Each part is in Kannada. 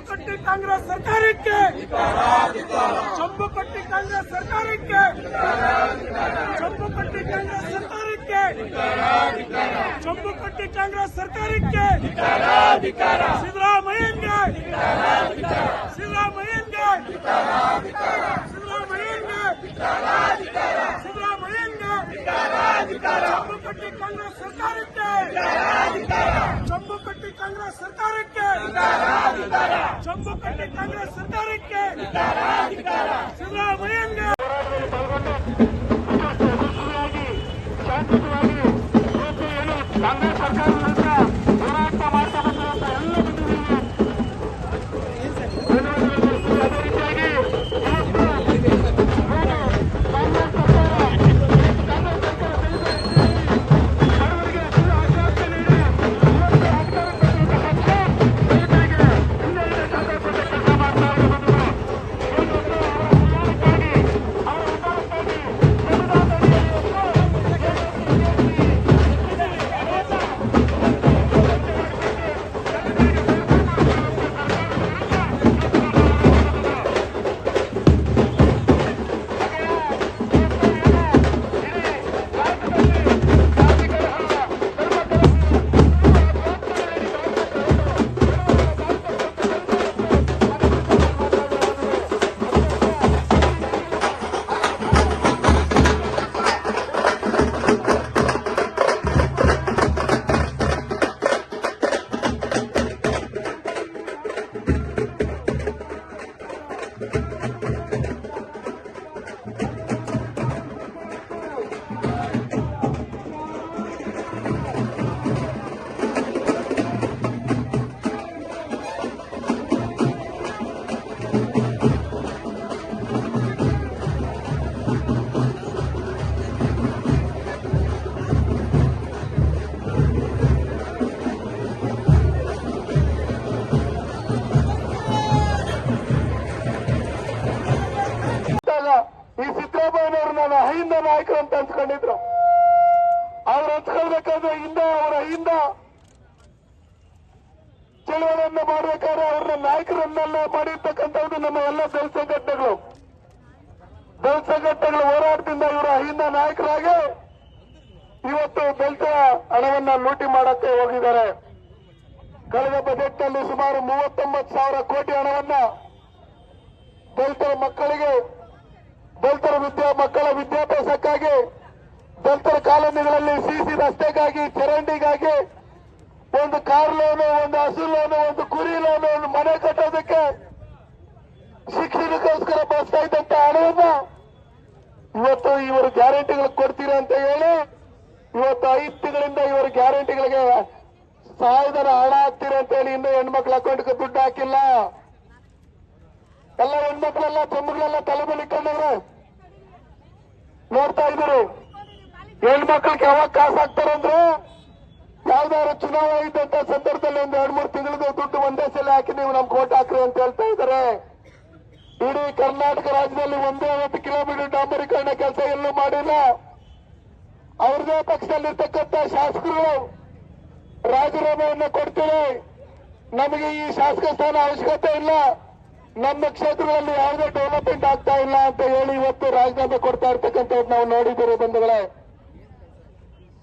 ಕಟ್ಟಿ ಕಾಂಗ್ರೆಸ್ ಸರ್ಕಾರಕ್ಕೆ ಚಂಬು ಕಟ್ಟಿ ಕಾಂಗ್ರೆಸ್ ಸರ್ಕಾರಕ್ಕೆ ಚಂಬು ಕಟ್ಟಿ ಕಾಂಗ್ರೆಸ್ ಸರ್ಕಾರಕ್ಕೆ ಚಂಬು ಕಟ್ಟಿ ಕಾಂಗ್ರೆಸ್ ಸರ್ಕಾರಕ್ಕೆ ಸಿದ್ದರಾಮಯ್ಯನ್ಗೆ ಸಿದ್ದರಾಮಯ್ಯನ್ಗೆ ಸಿದ್ದರಾಮಯ್ಯನ್ಗೆ ಸಿದ್ದರಾಮಯ್ಯನ್ಗೆ ಚಂಬು ಕಟ್ಟಿ ಕಾಂಗ್ರೆಸ್ ಸರ್ಕಾರಕ್ಕೆ ಕಾಂಗ್ರೆಸ್ ಸರ್ಕಾರ ಈ ಸಿದ್ದರಾಮಯ್ಯನವರು ನಾನು ಅಹಿಂದ ನಾಯಕರು ಅಂತ ಅನ್ಸ್ಕೊಂಡಿದ್ರು. ಅವ್ರು ಹಂಚ್ಕೊಳ್ಬೇಕಾದ್ರೆ ಹಿಂದ, ಅವರ ಹಿಂದ. ಚಳವಳಿಯನ್ನ ಮಾಡ್ಬೇಕಾದ್ರೆ ಅವ್ರನ್ನ ನಾಯಕರನ್ನೆಲ್ಲ ಮಾಡಿರ್ತಕ್ಕಂಥದ್ದು ನಮ್ಮ ಎಲ್ಲ ದಳ ಸಂಘಟನೆಗಳು. ದಳ ಸಂಘಟನೆಗಳ ಹೋರಾಟದಿಂದ ಇವರ ಅಹಿಂದ ನಾಯಕರಾಗಿ ಇವತ್ತು ದಲಿತರ ಹಣವನ್ನ ಲೂಟಿ ಮಾಡಕ್ಕೆ ಹೋಗಿದ್ದಾರೆ. ಕಳೆದ ಬಜೆಟ್ನಲ್ಲಿ ಸುಮಾರು ಮೂವತ್ತೊಂಬತ್ತು ಸಾವಿರ ಕೋಟಿ ಹಣವನ್ನ ದಲಿತರ ಮಕ್ಕಳಿಗೆ ದಲಿತರ ವಿದ್ಯಾ ಮಕ್ಕಳ ವಿದ್ಯಾಭ್ಯಾಸಕ್ಕಾಗಿ, ದಲಿತರ ಕಾಲೋನಿಗಳಲ್ಲಿ ಸಿಸಿ ರಸ್ತೆಗಾಗಿ, ಚರಂಡಿಗಾಗಿ, ಒಂದು ಕಾರ್ ಲೋನು, ಒಂದು ಹಸು ಲೋನು, ಒಂದು ಕುರಿ ಲೋನು, ಒಂದು ಮನೆ ಕಟ್ಟೋದಕ್ಕೆ ಶಿಕ್ಷಣಕ್ಕೋಸ್ಕರ ಬಳಸ್ತಾ ಇದ್ದಂತ ಹಣವನ್ನ ಇವತ್ತು ಇವರು ಗ್ಯಾರಂಟಿಗಳು ಕೊಡ್ತೀರಾ ಅಂತ ಹೇಳಿ, ಇವತ್ತು ಐದು ತಿಂಗಳಿಂದ ಇವರು ಗ್ಯಾರಂಟಿಗಳಿಗೆ ಸಹಾಯಧನ ಹಣ ಹಾಕ್ತೀರಾ ಅಂತ ಹೇಳಿ ಇನ್ನೂ ಹೆಣ್ಮಕ್ಳ ಅಕೌಂಟ್ಗೆ ದುಡ್ಡು ಹಾಕಿಲ್ಲ. ಎಲ್ಲ ಹೆಣ್ಮಕ್ಳೆಲ್ಲ ತಮ್ಮಗಳೆಲ್ಲ ತಲೆ ಮೇಲೆ ನೋಡ್ತಾ ಇದ್ರು ಹೆಣ್ಮಕ್ಳಿಗೆ ಯಾವಾಗ ಕಾಸು ಹಾಕ್ತಾರಂದ್ರೆ ಯಾವ್ದಾದ್ರು ಚುನಾವಣೆ ಇದ್ದಂತ ಸಂದರ್ಭದಲ್ಲಿ ಒಂದು ಎರಡ್ ಮೂರು ತಿಂಗಳಿಗೆ ದುಡ್ಡು ಒಂದೇ ಸಲ ಹಾಕಿ ನೀವು ನಮ್ಗೆ ಓಟ್ ಹಾಕ್ರಿ ಅಂತ ಹೇಳ್ತಾ ಇದ್ದಾರೆ. ಇಡೀ ಕರ್ನಾಟಕ ರಾಜ್ಯದಲ್ಲಿ ಒಂದೇ ಒಂದು ಕಿಲೋಮೀಟರ್ ಡಾಂಬರೀಕರಣ ಕೆಲಸ ಎಲ್ಲೂ ಮಾಡಿಲ್ಲ. ಅವ್ರದೇ ಪಕ್ಷದಲ್ಲಿರ್ತಕ್ಕಂಥ ಶಾಸಕರು ರಾಜೀನಾಮೆಯನ್ನು ಕೊಡ್ತೀವಿ ನಮಗೆ ಈ ಶಾಸಕ ಸ್ಥಾನ ಅವಶ್ಯಕತೆ ಇಲ್ಲ. ನಮ್ಮ ಕ್ಷೇತ್ರದಲ್ಲಿ ಯಾವುದೇ ಡೆವಲಪ್ಮೆಂಟ್ ಆಗ್ತಾ ಇಲ್ಲ ಅಂತ ಹೇಳಿ ಇವತ್ತು ರಾಜೀನಾಮೆ ಕೊಡ್ತಾ ಇರ್ತಕ್ಕಂಥವ್ರು ನಾವು ನೋಡಿದ್ದೇವೆ ಬಂಧುಗಳೇ.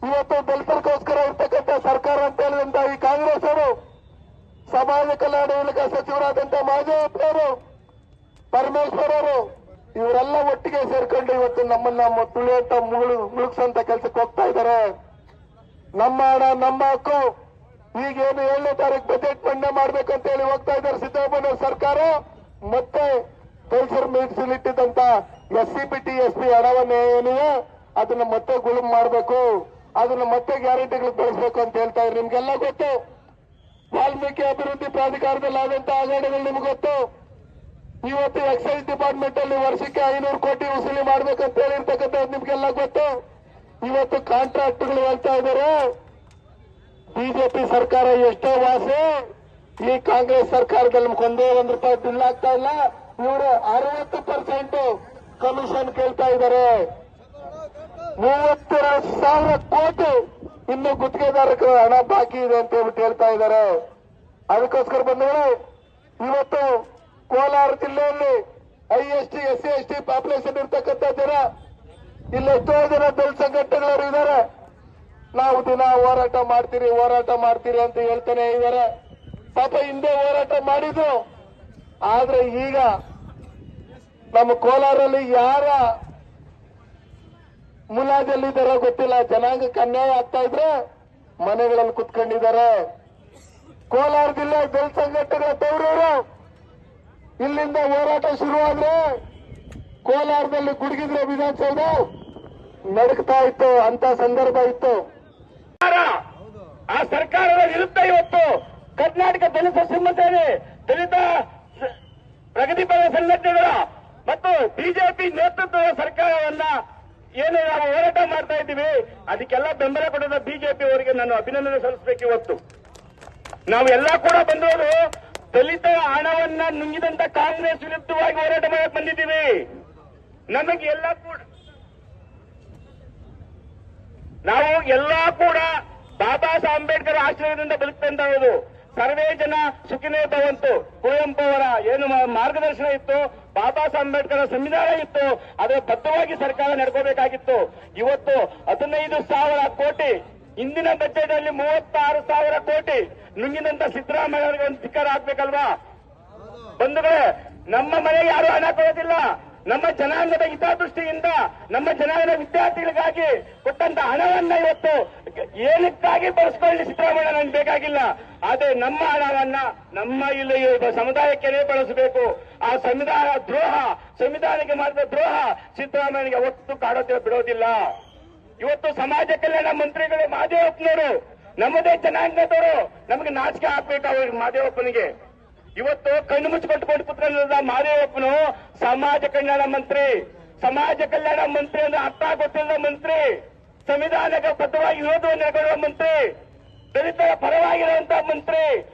ಇವತ್ತು ದಲಿತರಿಗೋಸ್ಕರ ಇರ್ತಕ್ಕಂಥ ಸರ್ಕಾರ ಅಂತ ಹೇಳಿದಂತ ಈ ಕಾಂಗ್ರೆಸ್ ಅವರು ಸಮಾಜ ಕಲ್ಯಾಣ ಇಲಾಖೆ ಸಚಿವರಾದಂತ ಅವರು ಪರಮೇಶ್ವರ್ ಅವರು, ಇವರೆಲ್ಲ ಒಟ್ಟಿಗೆ ಸೇರ್ಕೊಂಡು ಇವತ್ತು ನಮ್ಮನ್ನ ತುಳಿಯಂತ ಮುಳು ಮುಳುಗ್ಸಂತ ಕೆಲಸಕ್ಕೆ ಹೋಗ್ತಾ ಇದ್ದಾರೆ. ನಮ್ಮ ಹಣ, ನಮ್ಮ ಹಕ್ಕು, ಈಗೇನು ಏಳನೇ ತಾರೀಕು ಬಜೆಟ್ ಮಂಡನೆ ಮಾಡ್ಬೇಕಂತ ಹೇಳಿ ಹೋಗ್ತಾ ಇದ್ದಾರೆ ಸಿದ್ದರಾಮಯ್ಯ ಸರ್ಕಾರ. ಮತ್ತೆ ಪರಿಸರ ಮೀಸಲಿಟ್ಟಿದ್ದಂತ S C P T S P ಹಣವನ್ನ ಏನಿದೆ, ಅದನ್ನ ಮತ್ತೆ ಗುಳುಮ್ ಮಾಡಬೇಕು. ಅದನ್ನ ಮತ್ತೆ ಗ್ಯಾರಂಟಿಗಳು ಬೆಳೆಸಬೇಕು ಅಂತ ಹೇಳ್ತಾ ಇದ್ರು. ನಿಮ್ಗೆಲ್ಲ ಗೊತ್ತು? ವಾಲ್ಮೀಕಿ ಅಭಿವೃದ್ಧಿ ಪ್ರಾಧಿಕಾರದಲ್ಲಿ ಆದಂತ ಆಗಡೆಗಳು ನಿಮ್ಗೆ ಗೊತ್ತು? ಇವತ್ತು ಎಕ್ಸೈಸ್ ಡಿಪಾರ್ಟ್ಮೆಂಟ್ ಅಲ್ಲಿ ವರ್ಷಕ್ಕೆ ಐನೂರು ಕೋಟಿ ವಸೂಲಿ ಮಾಡ್ಬೇಕಂತ ಹೇಳಿರ್ತಕ್ಕಂಥದ್ದು ನಿಮ್ಗೆಲ್ಲ ಗೊತ್ತು? ಇವತ್ತು ಕಾಂಟ್ರಾಕ್ಟ್ಗಳು ಹೇಳ್ತಾ ಇದ್ದಾರೆ. ಬಿಜೆಪಿ ಸರ್ಕಾರ ಎಷ್ಟೋ ವಾಸಿ ಈ ಕಾಂಗ್ರೆಸ್ ಸರ್ಕಾರದಲ್ಲಿ ಒಂದೇ ಒಂದು ರೂಪಾಯಿ ಬಿಲ್ ಆಗ್ತಾ ಇಲ್ಲ. ಇವರು ಅರವತ್ತು ಪರ್ಸೆಂಟ್ ಕಮಿಷನ್ ಕೇಳ್ತಾ ಇದ್ದಾರೆ. ಮೂವತ್ತೆರಡು ಸಾವಿರ ಕೋಟಿ ಇನ್ನು ಗುತ್ತಿಗೆದಾರಕ್ಕೆ ಹಣ ಬಾಕಿ ಇದೆ ಅಂತ ಹೇಳ್ಬಿಟ್ಟು ಹೇಳ್ತಾ ಇದ್ದಾರೆ. ಅದಕ್ಕೋಸ್ಕರ ಬಂದವರು ಇವತ್ತು ಕೋಲಾರ ಜಿಲ್ಲೆಯಲ್ಲಿ I S T S C S T population ಇರ್ತಕ್ಕಂಥ ಜನ, ಇಲ್ಲಿ ಎಷ್ಟೋ ಜನ ದಲಿತ ಸಂಘಟನೆಗಳವರು ಇದ್ದಾರೆ. ನಾವು ದಿನ ಹೋರಾಟ ಮಾಡ್ತೀರಿ ಹೋರಾಟ ಮಾಡ್ತೀರಿ ಅಂತ ಹೇಳ್ತಾನೆ ಇದ್ದಾರೆ. ಪಾಪ ಹಿಂದೆ ಹೋರಾಟ ಮಾಡಿದ್ರು. ಆದ್ರೆ ಈಗ ನಮ್ಮ ಕೋಲಾರಲ್ಲಿ ಯಾರ ಮುಲಾಜಲ್ಲಿದ್ದಾರೋ ಗೊತ್ತಿಲ್ಲ. ಜನಾಂಗಕ್ಕೆ ಅನ್ಯಾಯ ಆಗ್ತಾ ಇದ್ರೆ ಮನೆಗಳಲ್ಲಿ ಕುತ್ಕೊಂಡಿದ್ದಾರೆ. ಕೋಲಾರ ಜಿಲ್ಲೆ ದಲಿತ ಸಂಘಟನೆಗಳ ತವರೂರು ಇಲ್ಲಿಂದ ಹೋರಾಟ ಶುರುವಾದ್ರೆ ಕೋಲಾರದಲ್ಲಿ ಗುಡುಗಿದ್ರೆ ವಿಧಾನಸೌಧ ನಡುಕ್ತಾ ಇತ್ತು. ಅಂತ ಸಂದರ್ಭ ಇತ್ತು. ಆ ಸರ್ಕಾರದ ವಿರುದ್ಧ ಇವತ್ತು ಕರ್ನಾಟಕ ದಲಿತ ಸಂಘಟನೆ ದಲಿತ ಪ್ರಗತಿಪರ ಸಂಘಟನೆಗಳ ಮತ್ತು ಬಿಜೆಪಿ ನೇತೃತ್ವದ ಸರ್ಕಾರವನ್ನ ಏನು ನಾವು ಹೋರಾಟ ಮಾಡ್ತಾ ಇದ್ದೀವಿ, ಅದಕ್ಕೆಲ್ಲ ಬೆಂಬಲ ಕೊಡದ ಬಿಜೆಪಿ ಅವರಿಗೆ ನಾನು ಅಭಿನಂದನೆ ಸಲ್ಲಿಸಬೇಕು ಇವತ್ತು. ನಾವು ಎಲ್ಲ ಕೂಡ ಬಂದವರು ದಲಿತ ಹಣವನ್ನ ನುಂಗಿದಂತ ಕಾಂಗ್ರೆಸ್ ವಿರುದ್ಧವಾಗಿ ಹೋರಾಟ ಮಾಡಕ್ ಬಂದಿದ್ದೀವಿ. ನಮಗೆ ಎಲ್ಲ ಕೂಡ ನಾವು ಎಲ್ಲ ಕೂಡ ಬಾಬಾ ಸಾಹೇಬ್ ಅಂಬೇಡ್ಕರ್ ಆಶ್ರಯದಿಂದ ಬದುಕ್ತಂತವರು ಸರ್ವೇ ಜನ ಸುಖಿನೇ ಭವಂತು. ಕುವೆಂಪು ಅವರ ಏನು ಮಾರ್ಗದರ್ಶನ ಇತ್ತು, ಬಾಬಾ ಸಾಹೇಬ್ ಅಂಬೇಡ್ಕರ್ ಸಂವಿಧಾನ ಇತ್ತು ಅದರ ಬದ್ಧವಾಗಿ ಸರ್ಕಾರ ನಡ್ಕೋಬೇಕಾಗಿತ್ತು. ಇವತ್ತು ಹದಿನೈದು ಸಾವಿರ ಕೋಟಿ, ಇಂದಿನ ಬಜೆಟ್ ಅಲ್ಲಿ ಮೂವತ್ತಾರು ಸಾವಿರ ಕೋಟಿ, ನುಂಗಿದಂತ ಸಿದ್ದರಾಮಯ್ಯ ಅವರಿಗೆ ಒಂದು ಹಾಕ್ಬೇಕಲ್ವಾ ಬಂಧುಗಳೇ, ನಮ್ಮ ಮನೆಗೆ ಯಾರು ಹಣ ಕೊಡೋದಿಲ್ಲ. ನಮ್ಮ ಜನಾಂಗದ ಹಿತದೃಷ್ಟಿಯಿಂದ, ನಮ್ಮ ಜನಾಂಗದ ವಿದ್ಯಾರ್ಥಿಗಳಿಗಾಗಿ ಕೊಟ್ಟಂತ ಹಣವನ್ನ ಇವತ್ತು ಏನಕ್ಕಾಗಿ ಬಳಸ್ಕೊಳ್ಳಿ ಸಿದ್ದರಾಮಯ್ಯ ನನ್ಗೆ ಬೇಕಾಗಿಲ್ಲ. ಆದ್ರೆ ನಮ್ಮ ಹಣವನ್ನ ನಮ್ಮ ಇಲ್ಲಿ ಸಮುದಾಯಕ್ಕೆ ಬಳಸಬೇಕು. ಆ ಸಂವಿಧಾನ ದ್ರೋಹ, ಸಂವಿಧಾನಕ್ಕೆ ಮಾಡಿದ ದ್ರೋಹ ಸಿದ್ದರಾಮಯ್ಯನಿಗೆ ಒತ್ತು ಕಾಡೋದಿಲ್ಲ ಬಿಡೋದಿಲ್ಲ. ಇವತ್ತು ಸಮಾಜ ಕಲ್ಯಾಣ ಮಂತ್ರಿಗಳು ಮಾದೇವಪ್ಪನವರು, ನಮ್ಮದೇ ಜನಾಂಗದವರು ನಮಗೆ ನಾಚಿಕೆ ಹಾಕ್ಬೇಕು ಅವ್ರಿಗೆ ಮಾದೇವಪ್ಪನಿಗೆ. ಇವತ್ತು ಕಣ್ಣು ಮುಚ್ಚಿಕೊಂಡು ಕುತ್ಕೊಂಡಿದ್ದ ಮಾದೇವಪ್ಪನು. ಸಮಾಜ ಕಲ್ಯಾಣ ಮಂತ್ರಿ. ಸಮಾಜ ಕಲ್ಯಾಣ ಮಂತ್ರಿ ಅಂದ್ರೆ ಅರ್ಥ ಗೊತ್ತಿಲ್ಲದ ಮಂತ್ರಿ. ಸಂವಿಧಾನಕ್ಕೆ ಬದ್ಧವಾಗಿ ವಿರೋಧವನ್ನು ನಡೆಕೊಳ್ಳುವ ಮಂತ್ರಿ. ದಲಿತರ ಪರವಾಗಿರುವಂತಹ ಮಂತ್ರಿ.